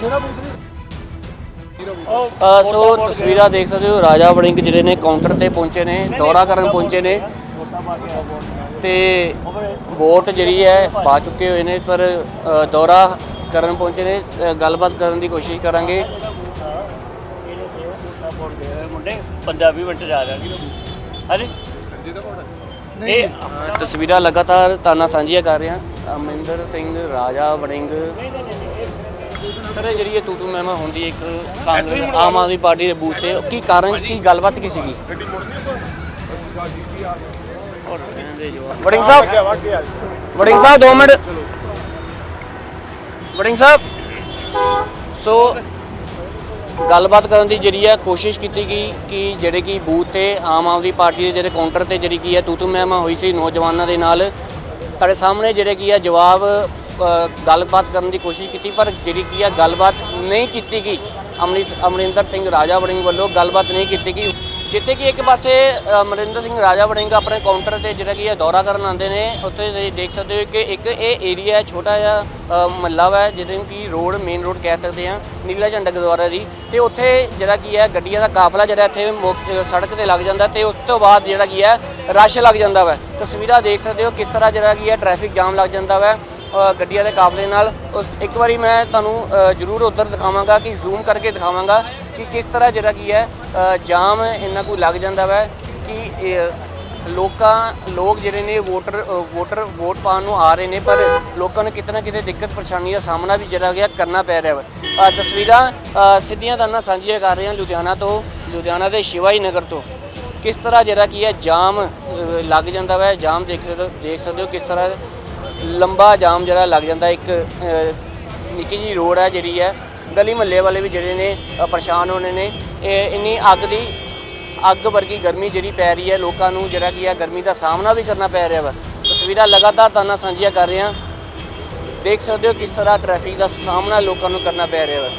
ਜਿਹੜਾ ਪੁੱਛ ਅ, ਸੋ ਤਸਵੀਰਾਂ ਦੇਖ ਸਕਦੇ ਹੋ ਰਾਜਾ ਵੜਿੰਗ ਜਿਹੜੇ ਨੇ ਕਾਊਂਟਰ ਤੇ ਪਹੁੰਚੇ ਨੇ ਦੌਰਾ ਕਰਨ ਪਹੁੰਚੇ ਨੇ। ਤੇ ਵੋਟ ਜਿਹੜੀ ਹੈ ਪਾ ਚੁੱਕੇ ਹੋਏ ਨੇ ਪਰ ਅ, ਦੌਰਾ ਕਰਨ ਪਹੁੰਚੇ ਨੇ। ਅ, ਗੱਲਬਾਤ ਕਰਨ ਦੀ ਕੋਸ਼ਿਸ਼ ਕਰਾਂਗੇ। ਮੁੰਡੇ ਪੰਜਾਬੀ ਮਿੰਟ ਜਾ ਰਿਹਾ ਹਾਂਜੀ? ਇਹ ਤਸਵੀਰਾਂ ਲਗਾਤਾਰ ਤਾਨਾ ਸਾਂਝੀਆਂ ਕਰ ਰਹੇ ਹਾਂ। ਅਮਰਿੰਦਰ ਸਿੰਘ ਰਾਜਾ ਵੜਿੰਗ। ਸਰ ਇਹ ਜਿਹੜੀ ਇਹ ਤੂਤੂ ਮਹਿਮਾ ਹੁੰਦੀ ਇੱਕ ਕਾਂਗਰਸ ਆਮ ਆਦਮੀ ਪਾਰਟੀ ਦੇ ਬੂਥ ਤੇ ਕੀ ਕਾਰਨ ਕੀ ਗੱਲਬਾਤ ਕੀ ਸੀਗੀ? ਵੜਿੰਗ ਸਾਹਿਬ। ਵੜਿੰਗ ਸਾਹਿਬ 2 ਮਿੰਟ। ਵੜਿੰਗ ਸਾਹਿਬ ਸੋ ਗੱਲਬਾਤ ਕਰਨ ਦੀ ਜਿਹੜੀ ਹੈ ਕੋਸ਼ਿਸ਼ ਕੀਤੀ ਗਈ ਕਿ ਜਿਹੜੇ ਕਿ ਬੂਥ ਤੇ ਆਮ ਆਦਮੀ ਪਾਰਟੀ ਦੇ ਜਿਹੜੇ ਕਾਊਂਟਰ ਤੇ ਜਿਹੜੀ ਕੀ ਹੈ ਤੂਤੂ ਮਹਿਮਾ ਹੋਈ ਸੀ ਨੌਜਵਾਨਾਂ ਦੇ ਨਾਲ ਤੁਹਾਡੇ ਸਾਹਮਣੇ ਜਿਹੜੇ ਕੀ ਹੈ ਜਵਾਬ ਗੱਲਬਾਤ ਕਰਨ ਦੀ ਕੋਸ਼ਿਸ਼ ਕੀਤੀ, ਪਰ ਜਿਹੜੀ ਕੀ ਹੈ ਗੱਲਬਾਤ ਨਹੀਂ ਕੀਤੀ ਗਈ, ਅਮਰਿਤ, ਅਮਰਿੰਦਰ ਸਿੰਘ ਰਾਜਾ ਵੜਿੰਗ ਵੱਲੋਂ ਗੱਲਬਾਤ ਨਹੀਂ ਕੀਤੀ ਗਈ। ਜਿੱਥੇ ਕਿ ਇੱਕ ਪਾਸੇ ਅਮਰਿੰਦਰ ਸਿੰਘ ਰਾਜਾ ਵੜਿੰਗ ਆਪਣੇ ਕਾਊਂਟਰ ਤੇ ਜਿਹੜਾ ਕਿ ਹੈ ਦੌਰਾ ਕਰਨ ਆਉਂਦੇ ਨੇ, ਉੱਥੇ ਤੁਸੀਂ ਦੇਖ ਸਕਦੇ ਹੋ ਕਿ ਇੱਕ ਇਹ ਏਰੀਆ ਛੋਟਾ ਜਿਹਾ ਮੱਲਾ ਵਾ, ਜਿਹਦੇ ਕਿ ਰੋਡ ਮੇਨ ਰੋਡ ਕਹਿ ਸਕਦੇ ਆ ਨੀਲਾ ਝੰਡਾ ਗੁਰਦੁਆਰਾ ਦੀ। ਤੇ ਉੱਥੇ ਜਿਹੜਾ ਕੀ ਹੈ, ਗੱਡੀਆਂ ਦਾ ਕਾਫਲਾ ਜਿਹੜਾ ਇੱਥੇ ਸੜਕ ਤੇ ਲੱਗ ਜਾਂਦਾ ਤੇ ਉਸ ਤੋਂ ਬਾਅਦ ਜਿਹੜਾ ਕੀ ਹੈ, ਰਸ਼ ਲੱਗ ਜਾਂਦਾ ਵਾ। ਤਸਵੀਰਾਂ ਦੇਖ ਸਕਦੇ ਹੋ ਕਿਸ ਤਰ੍ਹਾਂ ਜਿਹੜਾ ਕੀ ਹੈ ਟ੍ਰੈਫਿਕ ਜਾਮ ਲੱਗ ਜਾਂਦਾ ਵਾ। ਗੱਡੀਆਂ ਦੇ ਕਾਫਲੇ ਨਾਲ ਉਸ ਇੱਕ ਵਾਰੀ ਮੈਂ ਤੁਹਾਨੂੰ ਜ਼ਰੂਰ ਉੱਧਰ ਦਿਖਾਵਾਂਗਾ ਕਿ ਜ਼ੂਮ ਕਰਕੇ ਦਿਖਾਵਾਂਗਾ ਕਿ ਕਿਸ ਤਰ੍ਹਾਂ ਜਿਹੜਾ ਕੀ ਹੈ ਜਾਮ ਇੰਨਾ ਕੋਈ ਲੱਗ ਜਾਂਦਾ ਵੈ ਕਿ ਲੋਕਾਂ, ਲੋਕ ਜਿਹੜੇ ਨੇ ਵੋਟਰ ਵੋਟਰ ਵੋਟ ਪਾਉਣ ਨੂੰ ਆ ਰਹੇ ਨੇ, ਪਰ ਲੋਕਾਂ ਨੂੰ ਕਿਤੇ ਨਾ ਕਿਤੇ ਦਿੱਕਤ ਪਰੇਸ਼ਾਨੀ ਦਾ ਸਾਹਮਣਾ ਵੀ ਜਿਹੜਾ ਗਿਆ ਕਰਨਾ ਪੈ ਰਿਹਾ ਵਾ। ਤਸਵੀਰਾਂ ਸਿੱਧੀਆਂ ਤੁਹਾਨੂੰ ਸਾਂਝੀਆਂ ਕਰ ਰਹੇ ਹਾਂ ਲੁਧਿਆਣਾ ਤੋਂ, ਲੁਧਿਆਣਾ ਦੇ ਸ਼ਿਵਾਈ ਨਗਰ ਤੋਂ। ਕਿਸ ਤਰ੍ਹਾਂ ਜਿਹੜਾ ਕੀ ਹੈ, ਜਾਮ ਲੱਗ ਜਾਂਦਾ ਵਾ, ਜਾਮ ਦੇਖ ਦੇਖ ਸਕਦੇ ਹੋ ਕਿਸ ਤਰ੍ਹਾਂ ਲੰਬਾ ਜਾਮ ਜਿਹੜਾ ਲੱਗ ਜਾਂਦਾ, ਇੱਕ ਨਿੱਕੀ ਜੀ ਰੋਡ ਹੈ ਜਿਹੜੀ ਹੈ, ਗਲੀ ਮਹੱਲੇ ਵਾਲੇ ਵੀ ਜਿਹੜੇ ਨੇ ਪਰੇਸ਼ਾਨ ਹੋਣੇ ਨੇ। ਇਹ ਇੰਨੀ ਅੱਗ ਦੀ, ਅੱਗ ਵਰਗੀ ਗਰਮੀ ਜਿਹੜੀ ਪੈ ਰਹੀ ਹੈ, ਲੋਕਾਂ ਨੂੰ ਜਿਹੜਾ ਕੀ ਹੈ, ਗਰਮੀ ਦਾ ਸਾਹਮਣਾ ਵੀ ਕਰਨਾ ਪੈ ਰਿਹਾ ਵਾ। ਤਸਵੀਰਾਂ ਲਗਾਤਾਰ ਤਾਨਾ ਸਾਂਝੀਆਂ ਕਰ ਰਹੇ। ਹਾਂ ਦੇਖ ਸਕਦੇ ਹੋ ਕਿਸ ਤਰ੍ਹਾਂ ਟ੍ਰੈਫਿਕ ਦਾ ਸਾਹਮਣਾ ਲੋਕਾਂ ਨੂੰ ਕਰਨਾ ਪੈ ਰਿਹਾ ਵਾ।